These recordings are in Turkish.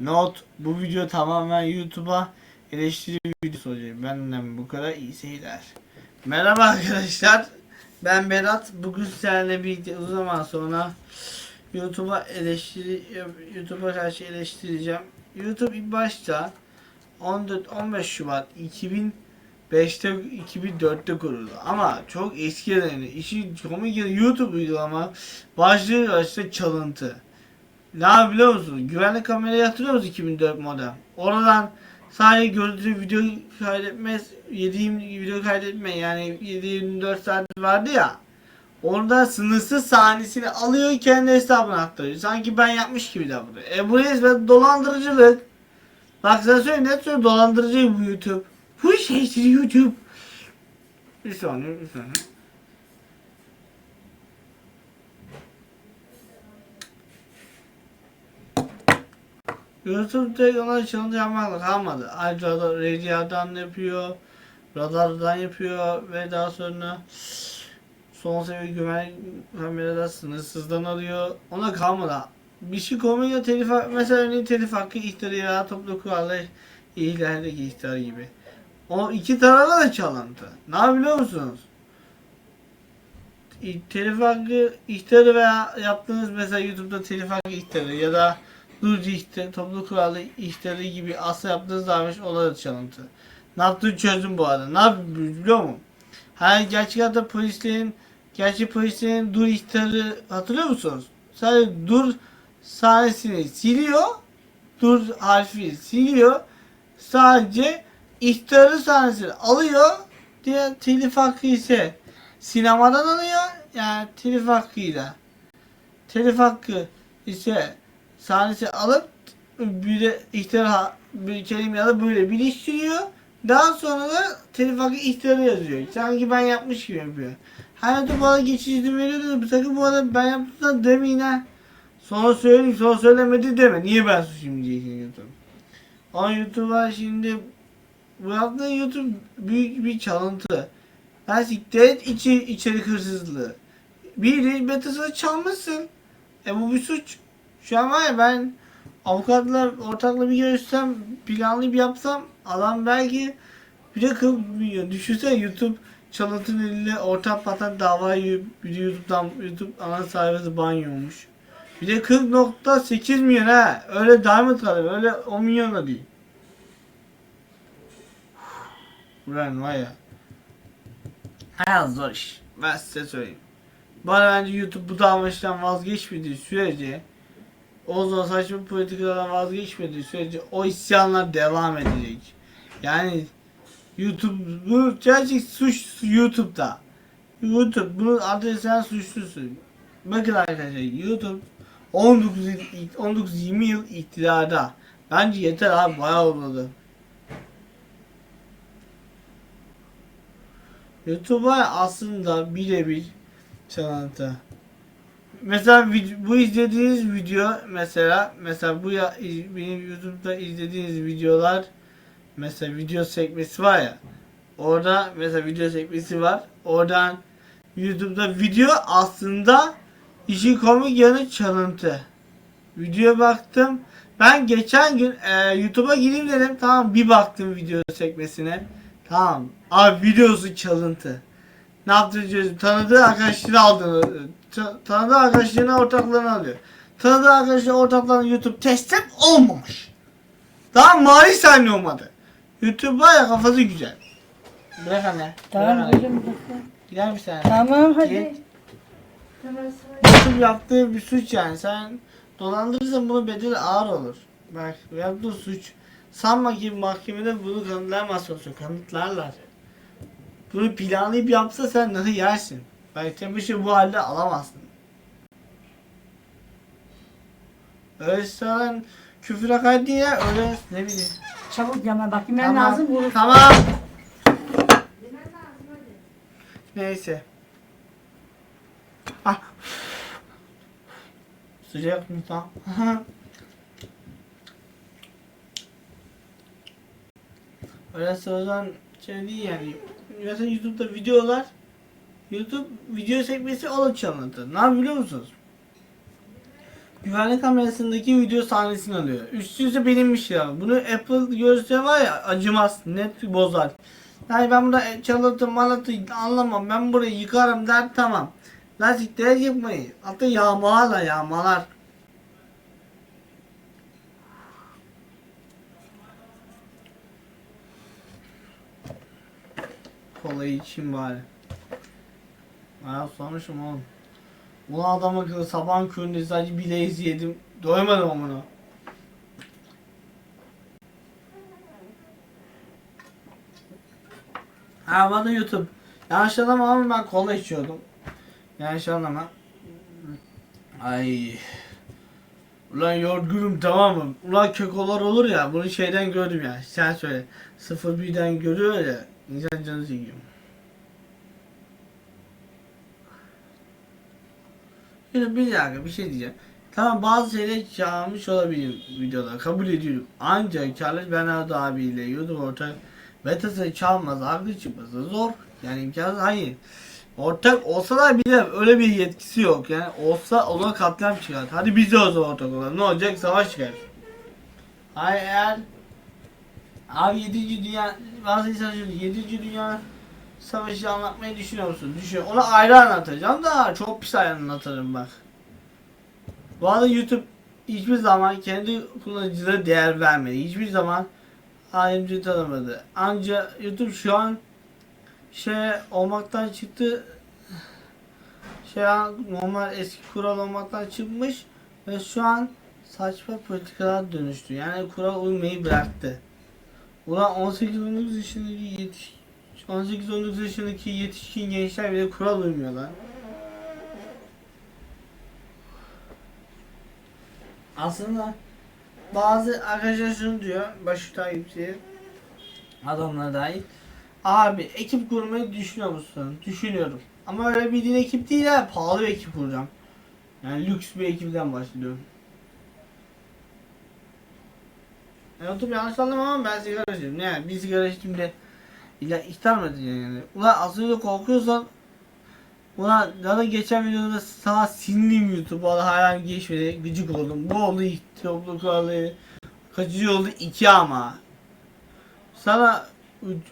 Not bu video tamamen YouTube'a eleştiri videosu olacak. Benden bu kadar iyi seyirler. Merhaba arkadaşlar. Ben Berat. Bugün sizlerle birlikte uzun zaman sonra YouTube'a eleştiri YouTube'a karşı eleştireceğim. YouTube ilk başta 14 15 Şubat 2005'te 2004'te kuruldu. Ama çok eskiden işi komik YouTube uygulama başlığı başta çalıntı. Ne yapıyor biliyor musun? Güvenlik kamerayı hatırlıyor musun 2004 model? Oradan sadece görüntü video kaydetmez 7 video kaydetme yani 7-24 saat vardı ya. Orada sınırsız sahnesini alıyor kendi hesabına aktarıyor. Sanki ben yapmış gibi davranıyor. E bu resmen dolandırıcılık. Bak sana söyleyeyim ne söylüyor dolandırıcı bu YouTube. Bu şey YouTube. Bir saniye bir saniye. YouTube'da ona challenge yapmakla kalmadı. Ayrıca da radyodan yapıyor, radardan yapıyor ve daha sonra son seviye güvenlik kamerada sınırsızdan alıyor. Ona kalmadı. Bir şey konuya telif mesela örneğin telif hakkı ihtarı ya toplu kurallar ihlaldeki ihtar gibi. O iki tarafa da çalıntı. Ne yapıyor musunuz? Telif hakkı ihtarı veya yaptığınız mesela YouTube'da telif hakkı ihtarı ya da Durucu ihtar, toplu kurallı ihtarı gibi asla yaptığınız davranış olayı çalıntı. Ne yaptığını çözdüm bu arada. Ne yapıyor biliyor musun? Her gerçek hayatta polislerin gerçek polislerin dur ihtarı hatırlıyor musunuz? Sadece dur sahnesini siliyor. Dur harfi siliyor. Sadece ihtarı sahnesini alıyor. Diğer telif hakkı ise sinemadan alıyor. Yani telif hakkıyla. Telif hakkı ise sahnesi alıp bir de ihtira bir kelime alıp böyle birleştiriyor. Daha sonra da telif hakkı ihtarı yazıyor. Sanki ben yapmış gibi yapıyor. Hayatı bana geçici izin veriyordu. Sakın bu arada ben yaptım demeyin ha. Sonra söyleyeyim sonra söylemedi deme. Niye ben suçum diyeceksin YouTube. Ama YouTube'a şimdi bu yaptığın YouTube büyük bir çalıntı. Ben siktir içi, içerik hırsızlığı. Bir de betasını çalmışsın. E bu bir suç. Şu an var ya ben avukatlar ortakla bir görüşsem planlı bir yapsam adam belki bir de kıl milyon. Düşünsene YouTube çalıntının eliyle ortak patent de YouTube'dan YouTube ana sayfası banyomuş. Bir de 40.8 milyon ha. Öyle diamond kalır. Öyle 10 milyon da değil. Ulan var ya. Hayat zor iş. Ben size söyleyeyim. Bana bence YouTube bu davranıştan vazgeçmediği sürece o zaman saçma politikalardan vazgeçmediği sürece o isyanlar devam edecek. Yani YouTube bu gerçek suç YouTube'da. YouTube bunun adresinden suçlusun. Bakın arkadaşlar YouTube 19 yıl 19 20 yıl iktidarda. Bence yeter abi bayağı olmadı. YouTube'a aslında birebir çalıntı. Mesela bu izlediğiniz video mesela mesela bu ya benim YouTube'da izlediğiniz videolar mesela video sekmesi var ya orada mesela video sekmesi var oradan YouTube'da video aslında işin komik yanı çalıntı. Videoya baktım. Ben geçen gün e, YouTube'a gireyim dedim. Tamam bir baktım video sekmesine. Tamam. Abi videosu çalıntı. Ne çözdüm. Tanıdığı arkadaşları ta- tanıdığı arkadaşlarına ortaklarını alıyor. Tanıdığı arkadaşlarına ortaklarını YouTube teslim olmamış. Daha mali sahne olmadı. YouTube var ya kafası güzel. Bırak anne. Tamam bırak anne. Gider misin anne? Tamam hadi. Git. YouTube yaptığı bir suç yani. Sen dolandırırsan bunun bedeli ağır olur. Bak yaptığı suç. Sanma ki mahkemede bunu kanıtlayamazsın. Kanıtlarlar. Bunu planlayıp yapsa sen nasıl yersin? Belki Temiş'i bu halde alamazsın. Öyle sana küfür hakaret değil ya öyle ne bileyim. Çabuk yama bak yemen lazım. Vurur. Tamam. Neyse. Ah. Sıcak mı tam? Öyle sorsan şey değil yani. Mesela YouTube'da videolar YouTube video sekmesi alıp çalıntı. Ne biliyor musunuz? güvenlik kamerasındaki video sahnesini alıyor. Üst üste bilinmiş ya. Bunu Apple görse var ya acımaz. Net bozar. Yani ben burada çalıntı malatı anlamam. Ben burayı yıkarım der tamam. Lastikleri yıkmayın. Hatta yağmalarla yağmalar. Kolayı için bari. Ya sormuşum oğlum. Ulan adam akıllı sabahın köründe sadece bileğiz yedim. Doymadım amına. Ha bana YouTube. Yanlış anlama ama ben kola içiyordum. Yanlış anlama. Ay. Ulan yorgunum tamam mı? Ulan kekolar olur ya bunu şeyden gördüm ya. Sen söyle. Sıfır birden görüyor ya. İnsan canı çekiyor. Şimdi bir dakika bir şey diyeceğim. Tamam bazı şeyler çalmış olabilir videolar kabul ediyorum. Ancak Charles Bernardo abiyle YouTube ortak betası çalmaz, haklı çıkması zor. Yani imkansız hayır. Ortak olsa da bile öyle bir yetkisi yok. Yani olsa ona katliam çıkar. Hadi biz de o zaman ortak olalım. Ne olacak? Savaş çıkar. Hayır eğer Abi 7. Dünya bazı insan şöyle 7. Dünya Savaşı anlatmayı düşünüyor musun? Düşün. Onu ayrı anlatacağım da çok pis anlatırım bak. Bu arada YouTube hiçbir zaman kendi kullanıcılara değer vermedi. Hiçbir zaman ayrımcı tanımadı. Ancak YouTube şu an şey olmaktan çıktı. Şey normal eski kural olmaktan çıkmış ve şu an saçma politikalar dönüştü. Yani kural uymayı bıraktı. Ulan 18-19 yaşındaki yetiş 18-19 yaşındaki yetişkin gençler bile kural uymuyorlar. Aslında bazı arkadaşlar şunu diyor, başı takipçi adamlar dahil. Abi ekip kurmayı düşünüyor musun? Düşünüyorum. Ama öyle bildiğin ekip değil ha, pahalı bir ekip kuracağım. Yani lüks bir ekipten bahsediyorum. YouTube yanlış anlama ama ben sigara içiyorum. Ne yani bir sigara içtiğimde illa ihtar mı edeceksin yani? Ulan önce korkuyorsan Ulan daha geçen videoda sağ sinirliyim YouTube'a hala geçmedi gıcık oldum. Bu oldu ilk toplu kuralı. Kaçıncı oldu? iki ama. Sana üç,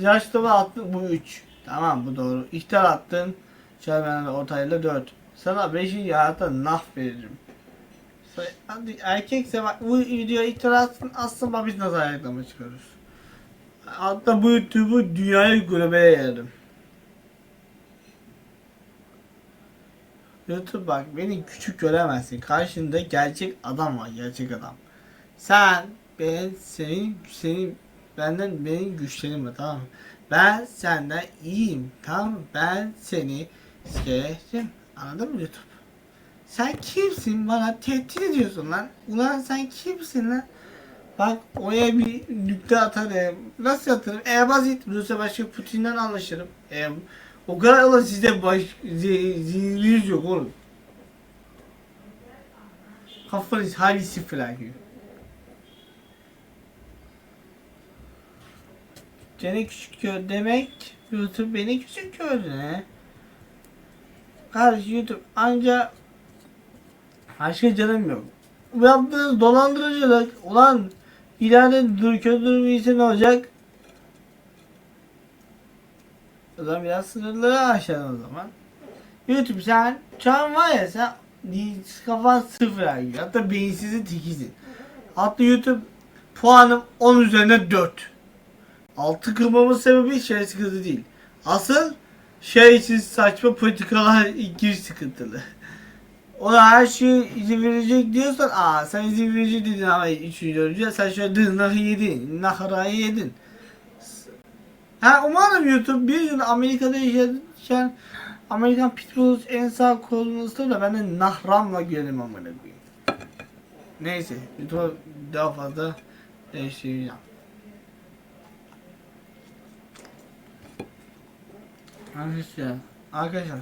yaşta attın bu 3. Tamam bu doğru. İhtar attın. De ortayla 4. Sana 5. hayatta nah veririm. Erkekse bak bu videoya ihtar atsın aslında biz nasıl ayaklama çıkarırız. Hatta bu YouTube'u dünyaya globale yayarım. YouTube bak beni küçük göremezsin. Karşında gerçek adam var, gerçek adam. Sen ben senin senin benden benim güçlerim var tamam mı? Ben senden iyiyim tamam mı? Ben seni sevdim. Anladın mı YouTube? Sen kimsin bana tehdit ediyorsun lan? Ulan sen kimsin lan? Bak oraya bir nükle atarım. Nasıl atarım? E basit. Rusya Başkanı Putin'den anlaşırım. E, o kadar ulan sizde baş zi- zihniniz yok oğlum. Kafanız hali sıfır gibi. Seni küçük gör demek YouTube beni küçük gördü? Kardeş YouTube anca başka canım yok. Bu yaptığınız dolandırıcılık ulan ileride dur kötü ne olacak? O zaman biraz sınırları aşağı o zaman. YouTube sen şu an var ya sen kafan sıfır gibi. Hatta beyinsizin tekisin. Hatta YouTube puanım 10 üzerine 4. Altı kırmamın sebebi şey sıkıntı değil. Asıl şeysiz saçma politikalar giriş sıkıntılı. Ona her şeyi izin verecek diyorsan aa sen izin verecek dedin ama 3. önce sen şöyle dırnakı yedin, naharayı yedin. Ha umarım YouTube bir gün Amerika'da yaşarken Amerikan Pitbull's en sağ kolunu da ben de nahramla görelim amına koyayım. Neyse YouTube'a daha fazla değiştireceğim. Arkadaşlar, arkadaşlar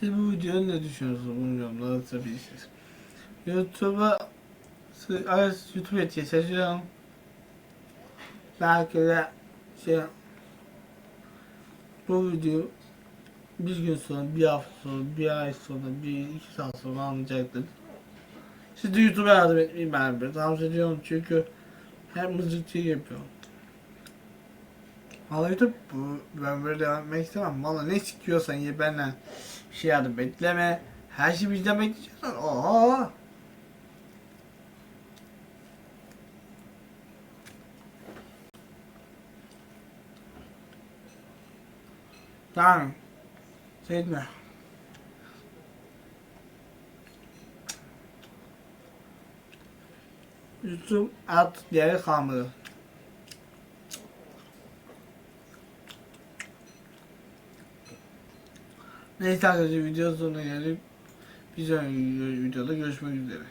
Siz bu videoda ne düşünüyorsunuz bilmiyorum anlatabilirsiniz. YouTube'a YouTube etiye seçiyorum. Belki de şey bu video bir gün sonra, bir hafta sonra, bir ay sonra, bir iki saat sonra anlayacaktır. Siz de YouTube'a yardım etmeyi ben bir tavsiye ediyorum çünkü hem mızıkçı yapıyor. Valla YouTube bu, ben böyle devam etmek istemem. Valla ne sikiyorsan ye benden şey yardım bekleme. Her şeyi bizden bekleyeceksin. Oha. Tamam. Seyitme. Yusuf at diğeri kalmadı. Neyse arkadaşlar video sonuna geldik. Bir sonraki videoda görüşmek üzere.